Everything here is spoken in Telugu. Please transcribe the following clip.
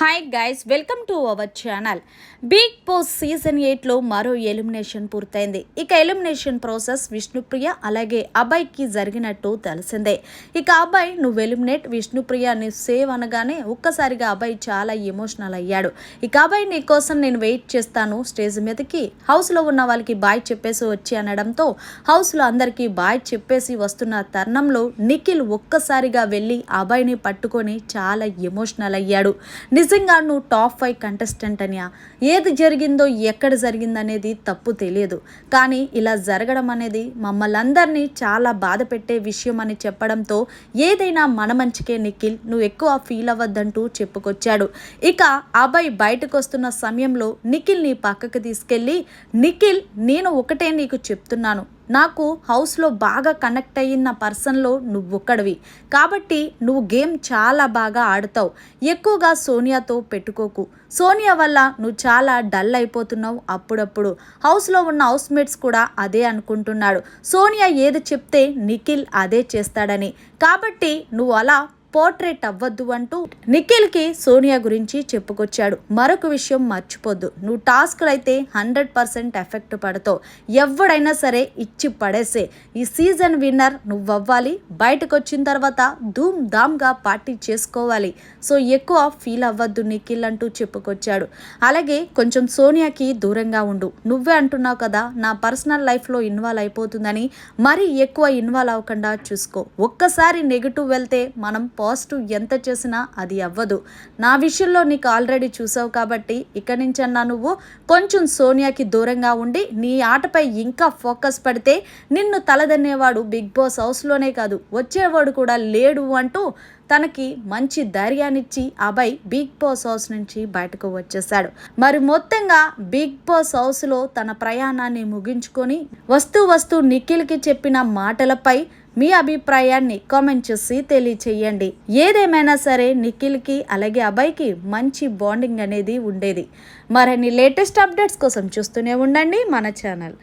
Hi guys welcome to our channel big boss season ఎయిట్లో మరో ఎలిమినేషన్ పూర్తయింది. ఇక ఎలిమినేషన్ ప్రాసెస్ విష్ణుప్రియ అలాగే అబ్బాయికి జరిగినట్టు తెలిసిందే. ఇక అబ్బాయి నువ్వు ఎలిమినేట్ విష్ణుప్రియ నీ సేవ్ అనగానే ఒక్కసారిగా అబ్బాయి చాలా ఎమోషనల్ అయ్యాడు. ఇక అబ్బాయి నీ కోసం నేను వెయిట్ చేస్తాను స్టేజ్ మీదకి. హౌస్లో ఉన్న వాళ్ళకి బాయ్ చెప్పేసి వచ్చి అనడంతో హౌస్లో అందరికీ బాయ్ చెప్పేసి వస్తున్న తరుణంలో నిఖిల్ ఒక్కసారిగా వెళ్ళి అబ్బాయిని పట్టుకొని చాలా ఎమోషనల్ అయ్యాడు. నిజంగా నువ్వు టాప్ ఫైవ్ కంటెస్టెంట్ అనియా? ఏది జరిగిందో ఎక్కడ జరిగిందనేది తప్పు తెలియదు. కానీ ఇలా జరగడం అనేది మమ్మల్ని అందరినీ చాలా బాధ పెట్టే విషయం అని చెప్పడంతో ఏదైనా మన మంచికే నిఖిల్ నువ్వు ఎక్కువ ఫీల్ అవ్వద్దంటూ చెప్పుకొచ్చాడు. ఇక అబ్బాయి బయటకు వస్తున్న సమయంలో నిఖిల్ని పక్కకు తీసుకెళ్ళి నిఖిల్ నేను ఒకటే నీకు చెప్తున్నాను. నాకు హౌస్లో బాగా కనెక్ట్ అయిన పర్సన్లో నువ్వు ఒక్కడివి కాబట్టి నువ్వు గేమ్ చాలా బాగా ఆడతావు. ఎక్కువగా సోనియాతో పెట్టుకోకు. సోనియా వల్ల నువ్వు చాలా డల్ అయిపోతున్నావు అప్పుడప్పుడు. హౌస్లో ఉన్న హౌస్ మేట్స్ కూడా అదే అనుకుంటున్నాడు. సోనియా ఏది చెప్తే నిఖిల్ అదే చేస్తాడని. కాబట్టి నువ్వు అలా పోర్ట్రేట్ అవ్వద్దు అంటూ నిఖిల్కి సోనియా గురించి చెప్పుకొచ్చాడు. మరొక విషయం మర్చిపోద్దు. నువ్వు టాస్క్లు అయితే హండ్రెడ్ పర్సెంట్ ఎఫెక్ట్ పడతావు. ఎవడైనా సరే ఇచ్చి పడేసే. ఈ సీజన్ విన్నర్ నువ్వు అవ్వాలి బయటకు వచ్చిన తర్వాత ధూమ్ ధామ్గా పార్టీ చేసుకోవాలి. సో ఎక్కువ ఫీల్ అవ్వద్దు నిఖిల్ అంటూ చెప్పుకొచ్చాడు. అలాగే కొంచెం సోనియాకి దూరంగా ఉండు. నువ్వే అంటున్నావు కదా నా పర్సనల్ లైఫ్లో ఇన్వాల్వ్ అయిపోతుందని. మరీ ఎక్కువ ఇన్వాల్వ్ అవ్వకుండా చూసుకో. ఒక్కసారి నెగిటివ్ వెళ్తే మనం పాజిటివ్ ఎంత చేసినా అది అవ్వదు. నా విషయంలో నీకు ఆల్రెడీ చూసావు కాబట్టి ఇక్కడి నుంచన్నా నువ్వు కొంచెం సోనియాకి దూరంగా ఉండి నీ ఆటపై ఇంకా ఫోకస్ పెడితే నిన్ను తలదన్నేవాడు బిగ్ బాస్ హౌస్లోనే కాదు వచ్చేవాడు కూడా లేడు అంటూ తనకి మంచి ధైర్యాన్నిచ్చి అభయ్ బిగ్ బాస్ హౌస్ నుంచి బయటకు వచ్చేసాడు మరి మొత్తంగా బిగ్ బాస్ హౌస్లో తన ప్రయాణాన్ని ముగించుకొని వస్తూ వస్తూ నిఖిల్కి చెప్పిన మాటలపై మీ అభిప్రాయాన్ని కామెంట్ చేసి తెలియచేయండి. ఏదేమైనా సరే నిఖిల్కి అలాగే అబ్బాయికి మంచి బాండింగ్ అనేది ఉండేది. మరిన్ని లేటెస్ట్ అప్డేట్స్ కోసం చూస్తూనే ఉండండి మన ఛానల్.